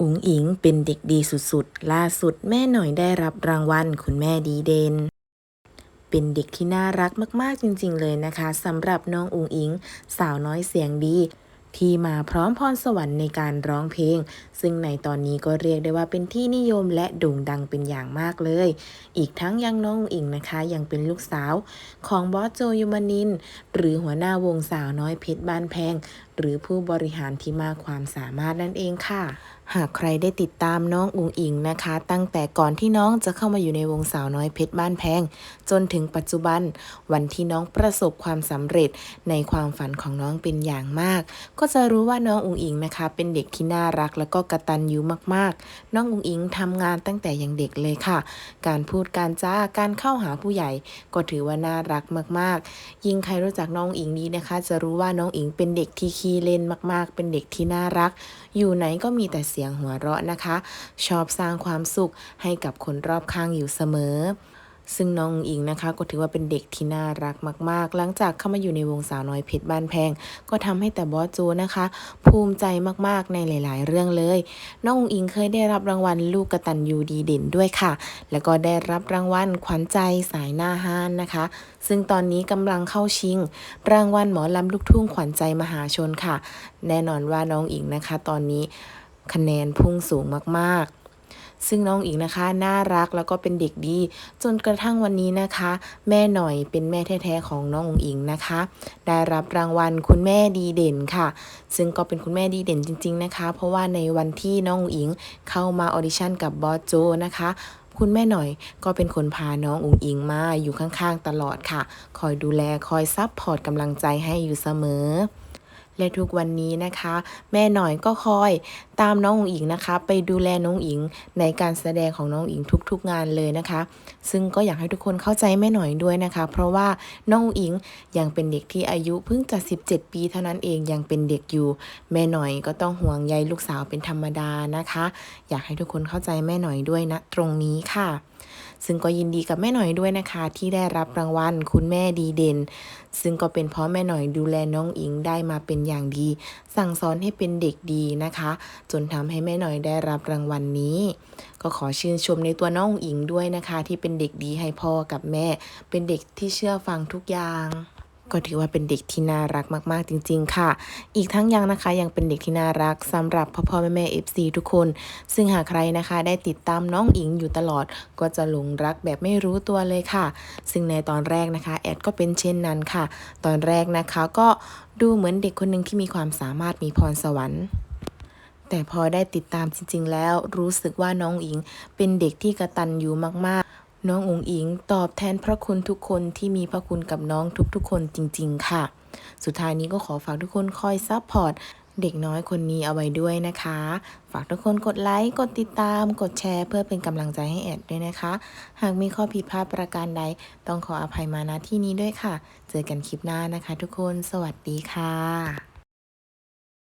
อุ๋งอิงเป็นเด็กดีสุดๆ ล่าสุดแม่หน่อยได้รับรางวัลคุณแม่ดีเด่น เป็นเด็กที่น่ารักมากๆจริงๆเลยนะคะสำหรับน้องอุ๋งอิง สาวน้อยเสียงดี ที่มาพร้อมพรสวรรค์ในการร้องเพลง ซึ่งในตอนนี้ก็เรียกได้ว่าเป็นที่นิยมและโด่งดังเป็นอย่างมากเลย อีกทั้งยังน้องอุ๋งอิงนะคะ ยังเป็นลูกสาวของบอสโจยูมานิน หรือหัวหน้าวงสาวน้อยเพชรบ้านแพง หรือผู้บริหารที่มากความสามารถนั่นเองค่ะ หากใครได้ติดตามน้องอุงอิงนะคะ ตั้งแต่ก่อนที่น้องจะเข้ามาอยู่ในวงสาวน้อยเพชรบ้านแพง จนถึงปัจจุบัน วันที่น้องประสบความสำเร็จในความฝันของน้องเป็นอย่างมาก ก็จะรู้ว่าน้องอุงอิงนะคะ เป็นเด็กที่น่ารักแล้วก็กระตันยูมากๆ น้องอุงอิงทำงานตั้งแต่ยังเด็กเลยค่ะ การพูดการจ้าการเข้าหาผู้ใหญ่ ก็ถือว่าน่ารักมากๆ ยิ่งใครรู้จักน้องอิงดีนะคะ จะรู้ว่าน้องอิงเป็นเด็กที่ขี้เล่นมาก ๆ เป็นเด็กที่น่ารัก อยู่ไหนก็มีแต่สียงหัวเราะนะคะ ชอบสร้างความสุขให้กับคนรอบข้างอยู่เสมอซึ่งน้องอิงนะคะก็ถือว่าเป็นเด็กที่น่ารักมาก ๆ หลังจากเข้ามาอยู่ในวงสาวน้อยเพชรบ้านแพง ก็ทำให้แต่บอสโจนะคะ ภูมิใจมากๆในหลาย ๆ เรื่องเลย น้องอิงเคยได้รับรางวัลลูกกระตัญญูดีเด่นด้วยค่ะ แล้วก็ได้รับรางวัลขวัญใจสายหน้าห้านนะคะ ซึ่งตอนนี้กำลังเข้าชิง รางวัลหมอลำลูกทุ่งขวัญใจมหาชนค่ะ แน่นอนว่าน้องอิงนะคะ ตอนนี้ คะแนนพุ่งสูงมากๆซึ่งน้องอิงนะคะ น่ารักแล้วก็เป็นเด็กดี จนกระทั่งวันนี้นะคะ แม่หน่อยเป็นแม่แท้ๆของน้องอุงอิงนะคะ ได้รับรางวัลคุณแม่ดีเด่นค่ะ ซึ่งก็เป็นคุณแม่ดีเด่นจริง ๆนะคะ เพราะว่าในวันที่น้ององอิงเข้ามาออดิชั่นกับบอสโจนะคะ คุณแม่หน่อยก็เป็นคนพาน้องอุงอิงมาอยู่ข้างๆตลอดค่ะ คอยดูแลคอยซับพอร์ตกำลังใจให้อยู่เสมอ และทุกวันนี้นะคะ แม่หน่อยก็คอยตามน้ององอิงนะคะ ไปดูแลน้องอิงในการแสดงของน้องอิงทุกๆงานเลยนะคะ ซึ่งก็อยากให้ทุกคนเข้าใจแม่หน่อยด้วยนะคะ เพราะว่าน้องอิงยังเป็นเด็กที่อายุเพิ่งจะ17 ปีเท่านั้นเองยังเป็นเด็กอยู่ แม่หน่อยก็ต้องห่วงใยลูกสาวเป็นธรรมดานะคะ อยากให้ทุกคนเข้าใจแม่หน่อยด้วยนะตรงนี้ค่ะ ซึ่งก็ยินดีกับแม่หน่อยด้วยนะคะ ที่ได้รับรางวัลคุณแม่ดีเด่น ซึ่งก็เป็นเพราะแม่หน่อยดูแลน้องอิงได้มาเป็นอย่างดี สั่งสอนให้เป็นเด็กดีนะคะ จนทำให้แม่หน่อยได้รับรางวัลนนี้ ก็ขอชื่นชมในตัวน้องอิงด้วยนะคะ ที่เป็นเด็กดีให้พ่อกับแม่ เป็นเด็กที่เชื่อฟังทุกอย่าง ก็ถือว่าเป็นเด็กที่น่ารักมาก ๆ จริง ๆ ค่ะ อีกทั้งยังนะคะยังเป็นเด็กที่น่ารักสำหรับพ่อพ่อแม่แม่ FC ทุกคน ซึ่งหากใครนะคะได้ติดตามน้องอิงอยู่ตลอด ก็จะหลงรักแบบไม่รู้ตัวเลยค่ะ ซึ่งในตอนแรกนะคะ แอดก็เป็นเช่นนั้นค่ะ ตอนแรกนะคะก็ดูเหมือนเด็กคนหนึ่งที่มีความสามารถมีพรสวรรค์แต่พอได้ติดตามจริง ๆ แล้วรู้สึกว่าน้องอิงเป็นเด็กที่กระตันอยู่มาก น้ององอิงตอบแทนพระคุณทุกคนที่มีพระคุณกับน้องทุกๆ คนจริง ๆ ค่ะ สุดท้ายนี้ก็ขอฝากทุกคนคอยซัพพอร์ตเด็กน้อยคนนี้เอาไว้ด้วยนะคะ ฝากทุกคนกดไลค์ กดติดตาม กดแชร์ เพื่อเป็นกำลังใจให้แอดด้วยนะคะ หากมีข้อผิดพลาดประการใด ต้องขออภัยมาณที่นี้ด้วยค่ะ เจอกันคลิปหน้านะคะทุกคน สวัสดีค่ะ